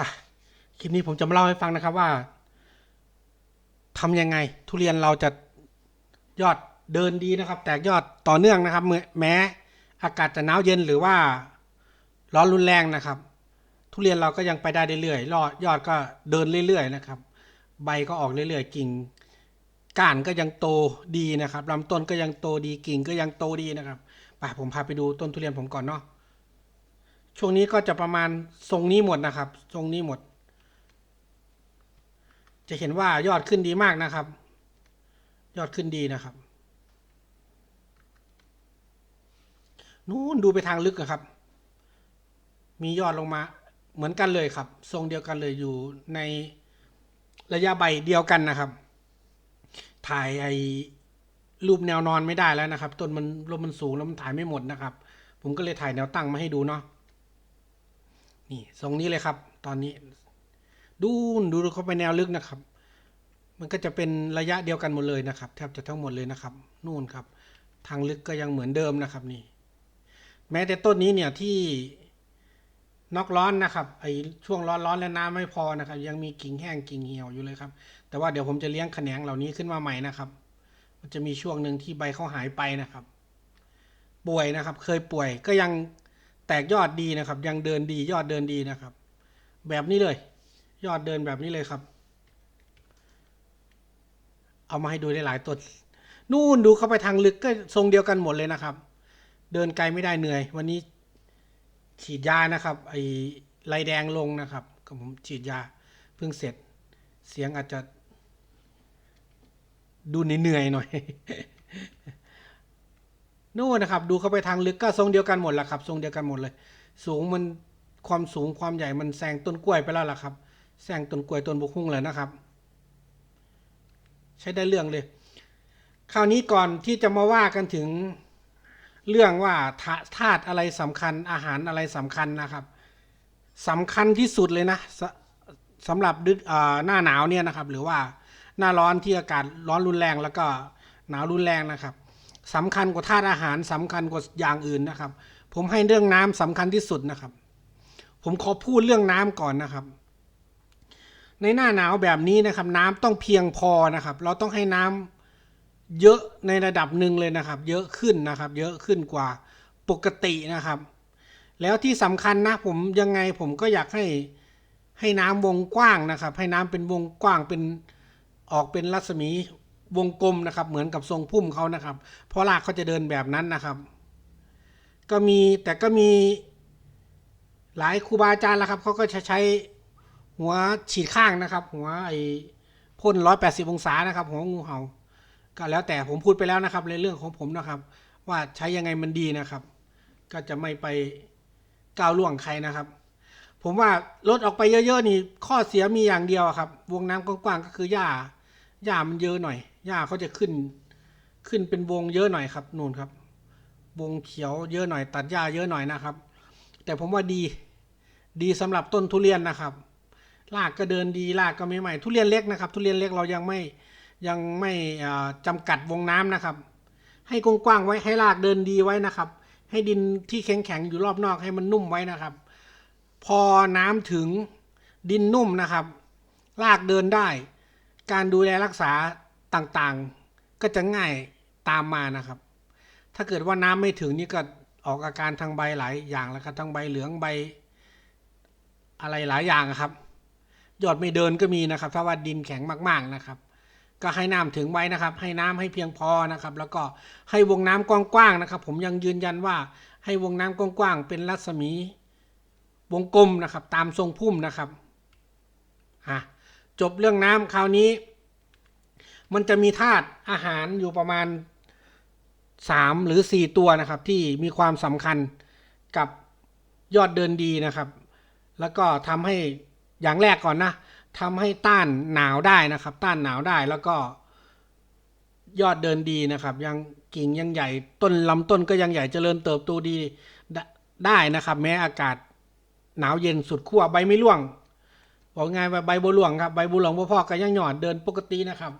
่ะคลิปนี้ผมจะมาเล่าให้ฟังนะครับว่าทำยังไง ทุเรียนเราจะยอดเดินดีนะครับ แตกยอดต่อเนื่องนะครับเมื่อแม้อากาศจะหนาวเย็นหรือว่าร้อนรุนแรงนะครับ ทุเรียนเราก็ยังไปได้เรื่อยๆรอดยอดก็เดินเรื่อย ๆ นะครับ ใบก็ออกเรื่อยๆกิ่งก้านก็ยังโตดีนะครับลำต้นก็ยังโตดีกิ่งก็ยังโตดีนะครับไปผมพาไปดูต้นทุเรียนผมก่อนเนาะ ช่วงนี้ก็จะประมาณทรงนี้หมดนะครับ ทรงนี้หมด จะเห็นว่ายอดขึ้นดีมากนะครับ ยอดขึ้นดีนะครับ นู้นดูไปทางลึกอะครับ มียอดลงมาเหมือนกันเลยครับ ทรงเดียวกันเลยอยู่ในระยะใบเดียวกันนะครับ ถ่ายไอ้รูปแนวนอนไม่ได้แล้วนะครับ ต้นมันลมมันสูงแล้วมันถ่ายไม่หมดนะครับ ผมก็เลยถ่ายแนวตั้งมาให้ดูเนาะ นี่ทรงนี้เลยครับ ตอนนี้ ดูดูเข้าไปแนวลึกนะครับ มันก็จะเป็นระยะเดียวกันหมดเลยนะครับ แทบจะทั้งหมดเลยนะครับ นู่นครับ ทางลึกก็ยังเหมือนเดิมนะครับนี่ แม้แต่ต้นนี้เนี่ยที่นอกร้อนนะครับไอช่วงร้อนร้อนแล้วน้ำไม่พอนะครับ ยังมีกิ่งแห้งกิ่งเหี่ยวอยู่เลยครับ แต่ว่าเดี๋ยวผมจะเลี้ยงแขนงเหล่านี้ขึ้นมาใหม่นะครับ มันจะมีช่วงหนึ่งที่ใบเขาหายไปนะครับ ป่วยนะครับ เคยป่วยก็ยัง แตกยอดดีนะครับ ยังเดินดียอดเดินดีนะครับ แบบนี้เลย ยอดเดินแบบนี้เลยครับ เอามาให้ดูได้หลายต้นนู่นดูเข้าไปทางลึกก็ทรงเดียวกันหมดเลยนะครับ เดินไกลไม่ได้เหนื่อย วันนี้ ฉีดยานะครับไอ้ไรแดงลงนะครับกับผมฉีดยาเพิ่งเสร็จ เสียงอาจจะ ดูเหนื่อยหน่อย นู่นนะครับ ดูเข้าไปทางลึกก็ทรงเดียวกันหมดแหละครับ ทรงเดียวกันหมดเลย สูงมันความสูงความใหญ่มันแซงต้นกล้วยไปแล้วล่ะครับแซงต้นกล้วยต้นบุกฮุ่งเลยนะครับ ใช้ได้เรื่องเลย คราวนี้ก่อนที่จะมาว่ากันถึงเรื่องว่าธาตุอะไรสำคัญอาหารอะไรสำคัญนะครับสำคัญที่สุดเลยนะสสำหรับดูอ่าหน้าหนาวเนี่ยนะครับ หรือว่าหน้าร้อนที่อากาศร้อนรุนแรงแล้วก็หนาวรุนแรงนะครับ สำคัญกว่าธาตุอาหารสำคัญกว่าอย่างอื่นนะครับ ผมให้เรื่องน้ำสำคัญที่สุดนะครับ ผมขอพูดเรื่องน้ำก่อนนะครับ ในหน้าหนาวแบบนี้นะครับ น้ำต้องเพียงพอนะครับ เราต้องให้น้ำเยอะในระดับหนึ่งเลยนะครับ เยอะขึ้นนะครับ เยอะขึ้นกว่าปกตินะครับ แล้วที่สำคัญนะผมยังไงผมก็อยากให้ให้น้ำวงกว้างนะครับ ให้น้ำเป็นวงกว้างเป็นออกเป็นรัศมี วงกลมนะครับ เหมือนกับทรงพุ่มเขานะครับเพราะรากเขาจะเดินแบบนั้นนะครับ ก็มีแต่ก็มีหลายครูบาอาจารย์แล้วครับเขาก็จะใช้หัวฉีดข้างนะครับ หัวไอ้พ่นร้อยแปดสิบองศานะครับ หัวงูเห่า ก็แล้วแต่ผมพูดไปแล้วนะครับ ในเรื่องของผมนะครับ ว่าใช้ยังไงมันดีนะครับ ก็จะไม่ไปก้าวล่วงใครนะครับ ผมว่าลดออกไปเยอะๆนี่ข้อเสียมีอย่างเดียวครับ วงน้ำกว้างๆก็คือหญ้า หญ้ามันเยอะหน่อยหญ้าเขาจะขึ้น ขึ้นเป็นวงเยอะหน่อยครับนู่นครับ วงเขียวเยอะหน่อย ตัดหญ้าเยอะหน่อยนะครับ แต่ผมว่าดี ดีสำหรับต้นทุเรียนนะครับรากก็เดินดีรากก็ไม่ใหม่ ทุเรียนเล็กนะครับ ทุเรียนเล็กเรายังไม่ยังไม่อ่าจำกัดวงน้ำนะครับ ให้กว้างๆไว้ให้รากเดินดีไว้นะครับ ให้ดินที่แข็งๆอยู่รอบนอกให้มันนุ่มไว้นะครับ พอน้ำถึงดินนุ่มนะครับรากเดินได้ การดูแลรักษาต่างๆ ก็จะง่ายตามมานะครับ ถ้าเกิดว่าน้ำไม่ถึงนี่ก็ออกอาการทางใบหลายอย่างแล้วครับทั้งใบเหลืองใบ อะไรหลายอย่างอะครับ ยอดไม่เดินก็มีนะครับ ถ้าว่าดินแข็งมากๆนะครับ ก็ให้น้ำถึงไว้นะครับ ให้น้ำให้เพียงพอนะครับ แล้วก็ให้วงน้ำกว้างๆนะครับ ผมยังยืนยันว่าให้วงน้ำกว้างๆเป็นรัศมีวงกลมนะครับ ตามทรงพุ่มนะครับอะ จบเรื่องน้ำคราวนี้ มันจะมีธาตุอาหารอยู่ประมาณสามหรือสี่ตัวนะครับ ที่มีความสำคัญกับยอดเดินดีนะครับ แล้วก็ทำให้อย่างแรกก่อนนะทำให้ต้านหนาวได้นะครับ ต้านหนาวได้แล้วก็ยอดเดินดีนะครับ ยังกิ่งยังใหญ่ต้นลำต้นก็ยังใหญ่เจริญเติบโตดีได้ได้นะครับ แม้อากาศหนาวเย็นสุดขั้วใบไม่ร่วง บอกง่ายว่าใบบัวหลวงครับใบบัวหลวงพ่อพ่อก็ยังหยอดเดินปกตินะครับ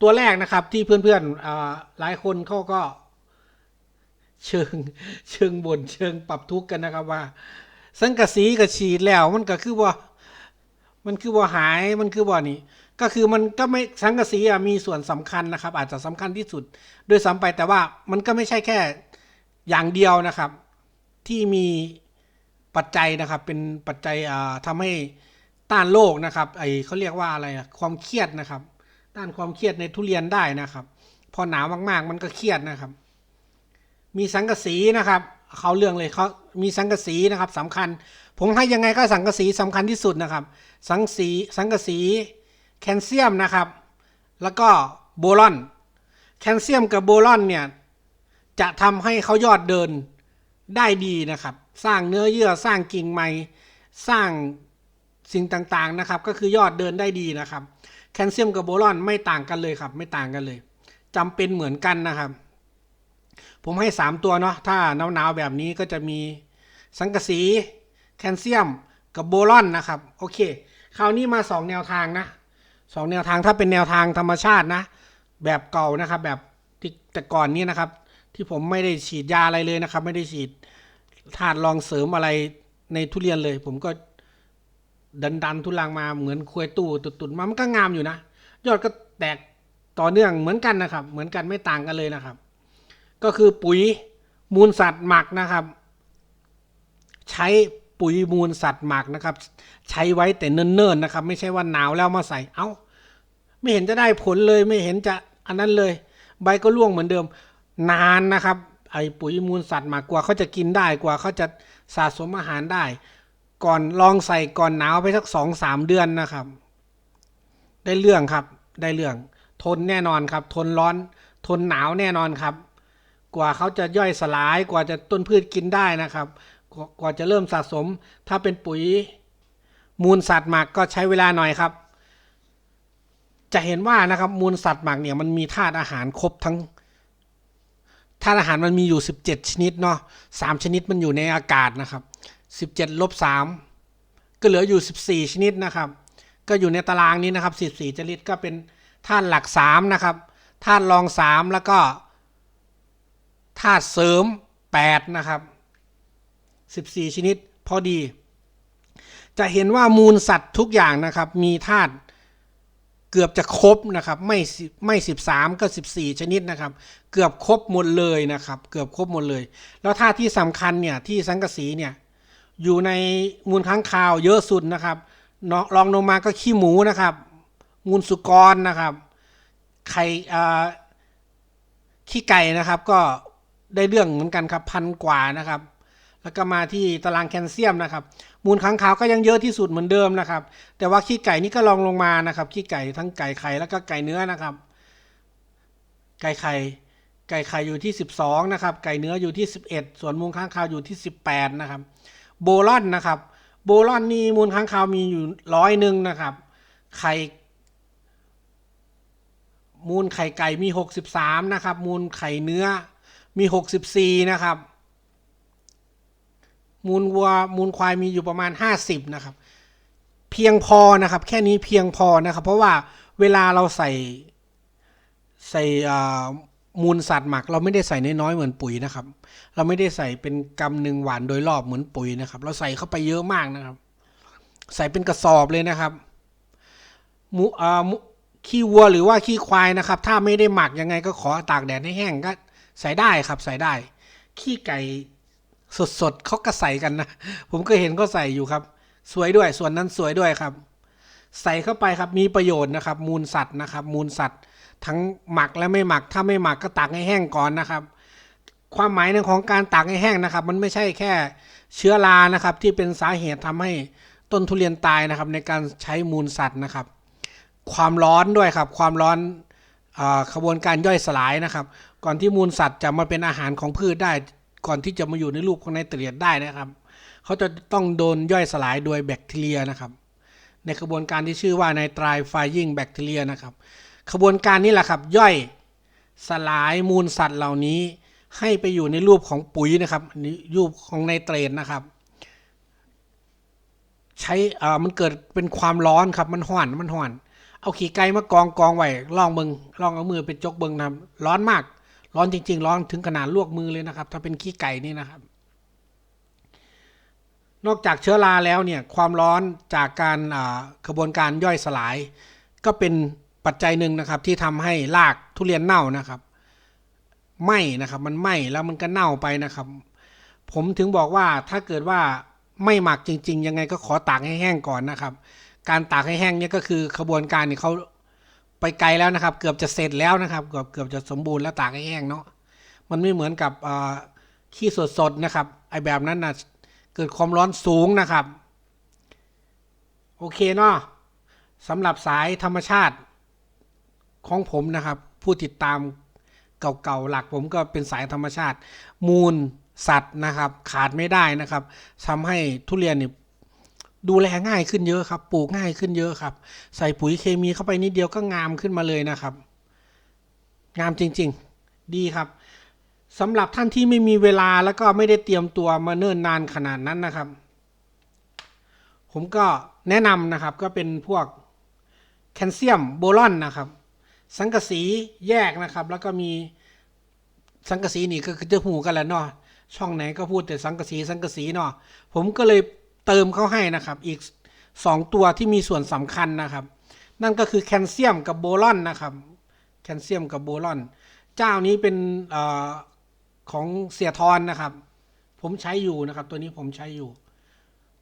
ตัวแรกนะครับที่เพื่อนๆหลายคนเขาก็ เชิงเชิงบน่นเชิงปรับทุกข์กันนะครับว่า สังกะสีก็ฉีดแล้ว มันก็คือว่า มันคือว่าหายมันคือว่านี่ก็คือมันก็ไม่สังกะสีมีส่วนสำคัญนะครับ อาจจะสำคัญที่สุดด้วยซ้ำไปแต่ว่ามันก็ไม่ใช่แค่อย่างเดียวนะครับ ที่มี ปัจจัยนะครับ เป็นปัจจัยอ่าทำให้ต้านโรคนะครับไอเขาเรียกว่าอะไรความเครียดนะครับ ต้านความเครียดในทุเรียนได้นะครับ พอหนาวมากๆ มันก็เครียดนะครับ มีสังกะสีนะครับเขาเรื่องเลยเขามีสังกะสีนะครับสำคัญ ผมให้ยังไงก็สังกะสีสำคัญที่สุดนะครับ สังสีสังกะสีแคลเซียมนะครับ แล้วก็โบรอน แคลเซียมกับโบรอนเนี่ยจะทำให้เขายอดเดิน ได้ดีนะครับ สร้างเนื้อเยื่อสร้างกิ่งใหม่ สร้างสิ่งต่างๆนะครับ ก็คือยอดเดินได้ดีนะครับ แคลเซียมกับโบรอนไม่ต่างกันเลยครับ ไม่ต่างกันเลยจำเป็นเหมือนกันนะครับ ผมให้ 3 ตัวเนาะถ้าหนาวๆแบบนี้ก็จะมีสังกะสีแคลเซียมกับโบรอนนะครับ โอเค คราวนี้มา 2 แนวทางนะสองแนวทางถ้าเป็นแนวทางธรรมชาตินะ แบบเก่านะครับ แบบแต่ก่อนนี้นะครับ ที่ผมไม่ได้ฉีดยาอะไรเลยนะครับ ไม่ได้ฉีด ธาตุรองเสริมอะไรในทุเรียนเลย ผมก็ดันดันทุลังมาเหมือนควยตู้ตุดๆมามันก็งามอยู่นะ ยอดก็แตกต่อเนื่องเหมือนกันนะครับ เหมือนกันไม่ต่างกันเลยนะครับ ก็คือปุ๋ยมูลสัตว์หมักนะครับ ใช้ปุ๋ยมูลสัตว์หมักนะครับ ใช้ไว้แต่เนิ่นๆนะครับ ไม่ใช่ว่าหนาวแล้วมาใส่เอ้า ไม่เห็นจะได้ผลเลยไม่เห็นจะอันนั้นเลย ใบก็ร่วงเหมือนเดิม นานนะครับ ไอปุ๋ยมูลสัตว์มักกว่าเขาจะกินได้กว่าเขาจะสะสมอาหารได้ ก่อนลองใส่ก่อนหนาวไปสักสองสามเดือนนะครับ ได้เรื่องครับ ได้เรื่อง ทนแน่นอนครับ ทนร้อน ทนหนาวแน่นอนครับ กว่าเขาจะย่อยสลายกว่าจะต้นพืชกินได้นะครับ กว่าจะเริ่มสะสม ถ้าเป็นปุ๋ย มูลสัตว์หมักก็ใช้เวลาหน่อยครับจะเห็นว่านะครับมูลสัตว์หมักเนี่ยมันมีธาตุอาหารครบทั้ง ธาตุอาหารมันมีอยู่ 17 ชนิดเนาะสามชนิดมันอยู่ในอากาศนะครับ17ลบ3ก็เหลืออยู่ 14 ชนิดนะครับ ก็อยู่ในตารางนี้นะครับ 14 ชนิดก็เป็นธาตุหลัก3นะครับธาตุรอง 3 แล้วก็ธาตุเสริม 8 นะครับ 14 ชนิดพอดี จะเห็นว่ามูลสัตว์ทุกอย่างนะครับ มีธาตุ เกือบจะครบนะครับไม่สิไม่13ก็14ชนิดนะครับ เกือบครบหมดเลยนะครับ เกือบครบหมดเลย แล้วธาที่สำคัญเนี่ยที่สังกะสีเนี่ยอยู่ในมูลค้างคาวเยอะสุดนะครับรองลงมาก็ขี้หมูนะครับ มูลสุกรนะครับไข่ขี้ไก่นะครับก็ได้เรื่องเหมือนกันครับพันกว่านะครับ แล้วก็มาที่ตารางแคลเซียมนะครับ มูลค้างคาวก็ยังเยอะที่สุดเหมือนเดิมนะครับ แต่ว่าขี้ไก่นี่ก็ลองลงมานะครับ ขี้ไก่ทั้งไก่ไข่แล้วก็ไก่เนื้อนะครับ ไก่ไข่ไก่ไข่อยู่ที่ 12นะครับ ไก่เนื้ออยู่ที่ 11 ส่วนมูลค้างคาวอยู่ที่ 18นะครับ โบลอนนะครับ โบลอนนี่มูลค้างคาวมีอยู่ร้อยหนึ่งนะครับ ไข่มูลไข่ไก่มี 63นะครับ มูลไข่เนื้อมี 64นะครับ มูลวัวมูลควายมีอยู่ประมาณ 50 นะครับ เพียงพอนะครับ แค่นี้เพียงพอนะครับ เพราะว่าเวลาเราใส่ใส่อ่ามูลสัตว์หมัก เราไม่ได้ใส่น้อยๆเหมือนปุ๋ยนะครับ เราไม่ได้ใส่เป็นกำหนึ่งหวานโดยรอบเหมือนปุ๋ยนะครับ เราใส่เข้าไปเยอะมากนะครับ ใส่เป็นกระสอบเลยนะครับมูอ่ามูขี้วัวหรือว่าขี้ควายนะครับ ถ้าไม่ได้หมักยังไงก็ขอตากแดดให้แห้งก็ใส่ได้ครับใส่ได้ ขี้ไก่ สดๆเขาก็ใส่กันนะ ผมก็เห็นเขาใส่อยู่ครับ สวยด้วยส่วนนั้นสวยด้วยครับ ใส่เข้าไปครับมีประโยชน์นะครับ มูลสัตว์นะครับ มูลสัตว์ ทั้งหมักและไม่หมักถ้าไม่หมักก็ตากให้แห้งก่อนนะครับ ความหมายในของการตากให้แห้งนะครับ มันไม่ใช่แค่เชื้อรานะครับ ที่เป็นสาเหตุทำให้ต้นทุเรียนตายนะครับ ในการใช้มูลสัตว์นะครับ ความร้อนด้วยครับ ความร้อนขบวนการย่อยสลายนะครับ ก่อนที่มูลสัตว์จะมาเป็นอาหารของพืชได้ ก่อนที่จะมาอยู่ในรูปของไนเตรตได้นะครับ เขาจะต้องโดนย่อยสลายโดยแบคทีเรียนะครับ ในกระบวนการที่ชื่อว่าในตรไฟยิงแบคทีเรียนะครับขบวนการนี้แหละครับย่อยสลายมูลสัตว์เหล่านี้ ให้ไปอยู่ในรูปของปุ๋ยนะครับอันรูปของไนเตรตนะครับใช้อ่ามันเกิดเป็นความร้อนครับมันห่อนมันห่อน เอาขี้ไก่มากองกองไว้ลองเบิงลองเอามือไปจกเบิงนะร้อนมาก ร้อนจริง ๆ ร้อนถึงขนาดลวกมือเลยนะครับ ถ้าเป็นขี้ไก่นี่นะครับ นอกจากเชื้อราแล้วเนี่ยความร้อนจากการกระบวนการย่อยสลาย ก็เป็นปัจจัยหนึ่งนะครับ ที่ทำให้รากทุเรียนเน่านะครับไหม้นะครับ มันไหม้แล้วมันก็เน่าไปนะครับ ผมถึงบอกว่าถ้าเกิดว่าไม่หมักจริง ๆ ยังไงก็ขอตากให้แห้งก่อนนะครับ การตากให้แห้งเนี่ยก็คือขบวนการเนี่ยเขา ไปไกลแล้วนะครับ เกือบจะเสร็จแล้วนะครับเกือบเกือบจะสมบูรณ์แล้วตากให้แห้งเนาะมันไม่เหมือนกับขี้สดๆนะครับไอแบบนั้นนะเกิดความร้อนสูงนะครับ โอเคเนาะสำหรับสายธรรมชาติของผมนะครับ ผู้ติดตามเก่าๆหลักผมก็เป็นสายธรรมชาติ มูลสัตว์นะครับ ขาดไม่ได้นะครับทำให้ทุเรียนเนี่ย ดูแลง่ายขึ้นเยอะครับ ปลูกง่ายขึ้นเยอะครับ ใส่ปุ๋ยเคมีเข้าไปนิดเดียวก็งามขึ้นมาเลยนะครับ งามจริง ๆ ดีครับสำหรับท่านที่ไม่มีเวลาแล้วก็ไม่ได้เตรียมตัวมาเนิ่นนานขนาดนั้นนะครับ ผมก็แนะนำนะครับก็เป็นพวกแคลเซียมโบรอนนะครับ สังกะสีแยกนะครับ แล้วก็มีสังกะสีนี่ก็คือจะหูกันแหล้วเนาะช่องไหนก็พูดแต่สังกะสีสังกะสีเนาะผมก็เลย เติมเข้าให้นะครับ อีกสองตัวที่มีส่วนสำคัญนะครับ นั่นก็คือแคลเซียมกับโบรอนนะครับ แคลเซียมกับโบรอน เจ้านี้เป็นอของเสียทอนนะครับ ผมใช้อยู่นะครับ ตัวนี้ผมใช้อยู่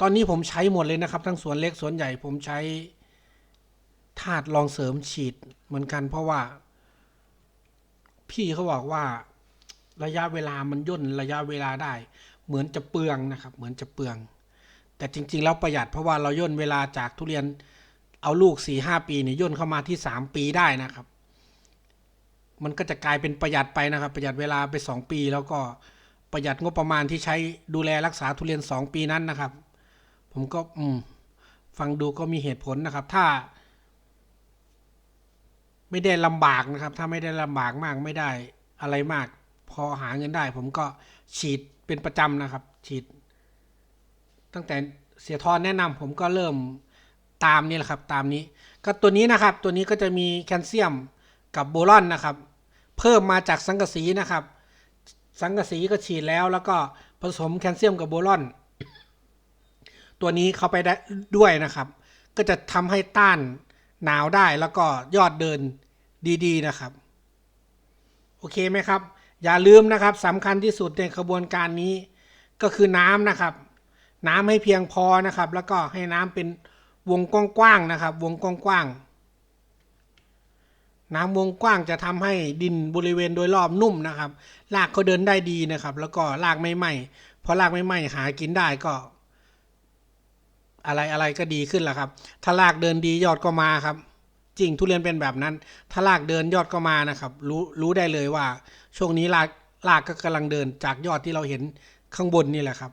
ตอนนี้ผมใช้หมดเลยนะครับ ทั้งสวนเล็กสวนใหญ่ผมใช้ธาตุรองเสริมฉีดเหมือนกันเพราะว่า พี่เขาบอกว่าระยะเวลามันย่นระยะเวลาได้ เหมือนจะเปลืองนะครับ เหมือนจะเปลือง แต่จริง ๆ แล้วประหยัดเพราะว่าเราย่นเวลาจากทุเรียนเอาลูกสี่ห้าปีเนี่ยย่นเข้ามาที่สามปีได้นะครับ มันก็จะกลายเป็นประหยัดไปนะครับ ประหยัดเวลาไปสองปี แล้วก็ประหยัดงบประมาณที่ใช้ดูแลรักษาทุเรียนสองปีนั้นนะครับ ผมก็อืมฟังดูก็มีเหตุผลนะครับ ถ้า ไม่ได้ลำบากนะครับ ถ้าไม่ได้ลำบากมากไม่ได้อะไรมาก พอหาเงินได้ ผมก็ฉีดเป็นประจำนะครับ ฉีด ตั้งแต่เสียทอนแนะนำผมก็เริ่มตามนี่แหละครับตามนี้ ก็ตัวนี้นะครับตัวนี้ก็จะมีแคลเซียมกับโบรอนนะครับ เพิ่มมาจากสังกะสีนะครับ สังกะสีก็ฉีดแล้ว แล้วก็ผสมแคลเซียมกับโบรอน ตัวนี้เข้าไปได้ด้วยนะครับ ก็จะทำให้ต้านหนาวได้แล้วก็ยอดเดินดีๆนะครับ โอเคไหมครับ อย่าลืมนะครับสำคัญที่สุดในขบวนการนี้ก็คือน้ำนะครับ น้ำให้เพียงพอนะครับ แล้วก็ให้น้ำเป็นวงกว้างๆนะครับ วงกว้างๆน้ำวงกว้างจะทำให้ดินบริเวณโดยรอบนุ่มนะครับรากเขาเดินได้ดีนะครับ แล้วก็รากไม่ไหม้พอรากไม่ไหม้หากินได้ก็ อะไรอะไรก็ดีขึ้นแหละครับ ถ้ารากเดินดียอดก็มาครับ จริงทุเรียนเป็นแบบนั้น ถ้ารากเดินยอดก็มานะครับ รู้รู้ได้เลยว่า ช่วงนี้รากรากก็กำลังเดินจากยอดที่เราเห็นข้างบนนี่แหละครับ